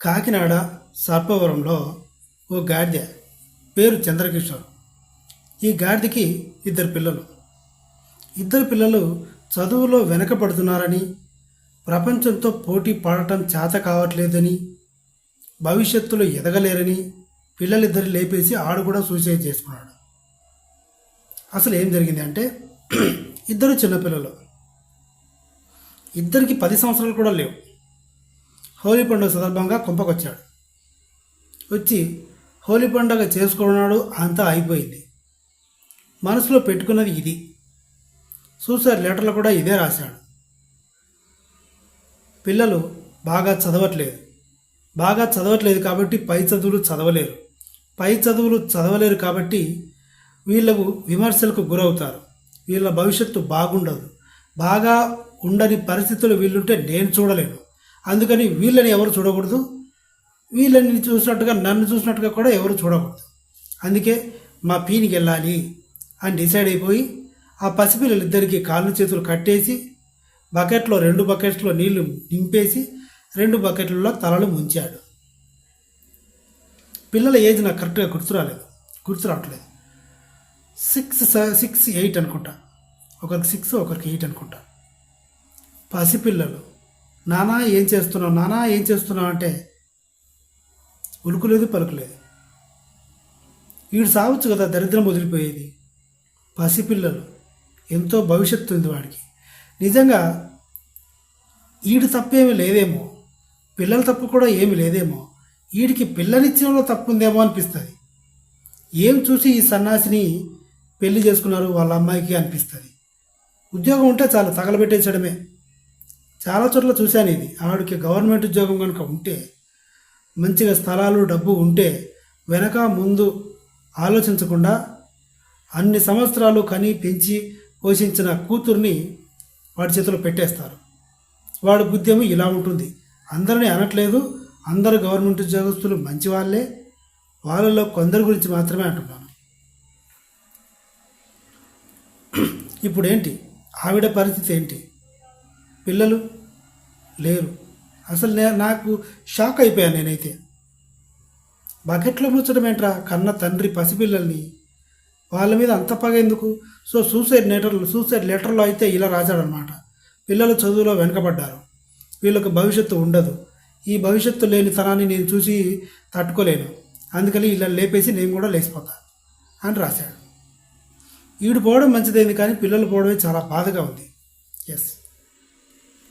కాకినాడ సర్పవరంలో ఓ గాడిద పేరు చంద్రకిషోర్. ఈ గాడిదకి ఇద్దరు పిల్లలు. ఇద్దరు పిల్లలు చదువులో వెనకబడుతున్నారని ప్రపంచంతో పోటీ పడటం చేత కావట్లేదని భవిష్యత్తులో ఎదగలేరని పిల్లలిద్దరు లేపేసి ఆడు కూడా సూసైడ్ చేసుకున్నాడు. అసలు ఏం జరిగింది అంటే ఇద్దరు చిన్నపిల్లలు. ఇద్దరికి పది సంవత్సరాలు కూడా లేవు. హోలీ పండుగ సందర్భంగా కుంపకొచ్చాడు. వచ్చి హోలీ పండుగ చేసుకున్నాడు అంతా అయిపోయింది. మనసులో పెట్టుకున్నది ఇది. సూసైడ్ లెటర్లు కూడా ఇదే రాశాడు. పిల్లలు బాగా చదవట్లేదు. బాగా చదవట్లేదు కాబట్టి పై చదువులు చదవలేరు. పై చదువులు చదవలేరు కాబట్టి వీళ్ళకు విమర్శలకు గురవుతారు. వీళ్ళ భవిష్యత్తు బాగుండదు. బాగా ఉండని పరిస్థితులు వీళ్ళుంటే నేను చూడలేను. అందుకని వీళ్ళని ఎవరు చూడకూడదు. వీళ్ళని చూసినట్టుగా నన్ను చూసినట్టుగా కూడా ఎవరు చూడకూడదు. అందుకే మా పీనికి వెళ్ళాలి అని డిసైడ్ అయిపోయి ఆ పసిపిల్లలిద్దరికీ కాళ్ళు చేతులు కట్టేసి బకెట్లో రెండు బకెట్స్లో నీళ్ళు నింపేసి రెండు బకెట్లలో తలలు ముంచాడు. పిల్లల ఏజ్ నాకు కరెక్ట్గా గుర్తురాలేదు. గుర్తురావట్లేదు. సిక్స్ సిక్స్ ఎయిట్ అనుకుంటా. ఒకరికి సిక్స్ ఒకరికి ఎయిట్ అనుకుంటా. పసిపిల్లలు. నానా ఏం చేస్తున్నావు? నానా ఏం చేస్తున్నావు అంటే ఉలుకులేదు పలుకులేదు. వీడు సావచ్చు కదా దరిద్రం వదిలిపోయేది. పసిపిల్లలు. ఎంతో భవిష్యత్తు ఉంది వాడికి. నిజంగా ఈడు తప్పేమీ లేదేమో. పిల్లల తప్పు కూడా ఏమి లేదేమో. వీడికి పిల్లనిచ్చడంలో తప్పు ఉందేమో అనిపిస్తుంది. ఏం చూసి ఈ సన్నాసిని పెళ్ళి చేసుకున్నారు వాళ్ళ అమ్మాయికి అనిపిస్తుంది. ఉద్యోగం ఉంటే చాలు తగలబెట్టేసడమే చాలా చోట్ల చూశాను ఇది. ఆవిడకి గవర్నమెంట్ ఉద్యోగం కనుక ఉంటే మంచిగా స్థలాలు డబ్బు ఉంటే వెనక ముందు ఆలోచించకుండా అన్ని సంవత్సరాలు కని పెంచి పోషించిన కూతుర్ని వాడి చేతిలో పెట్టేస్తారు. వాడి బుద్ధ్యము ఇలా ఉంటుంది. అందరినీ అనట్లేదు. అందరు గవర్నమెంట్ ఉద్యోగస్తులు మంచి వాళ్ళే వాళ్ళలో కొందరి గురించి మాత్రమే అంటున్నాను. ఇప్పుడేంటి? ఆవిడ పరిస్థితి ఏంటి? పిల్లలు లేరు. అసలు నే నాకు షాక్ అయిపోయాను నేనైతే. బకెట్లో ముచ్చడం ఏంట్రా? కన్న తండ్రి పసిపిల్లల్ని. వాళ్ళ మీద అంత పగ ఎందుకు? సో సూసైడ్ లెటర్లు సూసైడ్ లెటర్లో అయితే ఇలా రాశాడనమాట. పిల్లలు చదువులో వెనకబడ్డారు. వీళ్ళకు భవిష్యత్తు ఉండదు. ఈ భవిష్యత్తు లేని తనాన్ని నేను చూసి తట్టుకోలేను. అందుకని ఇలా లేపేసి నేను కూడా లేచిపోతా అని రాశాడు. ఈడు పోవడం మంచిదైంది కానీ పిల్లలు పోవడమే చాలా బాధగా ఉంది. ఎస్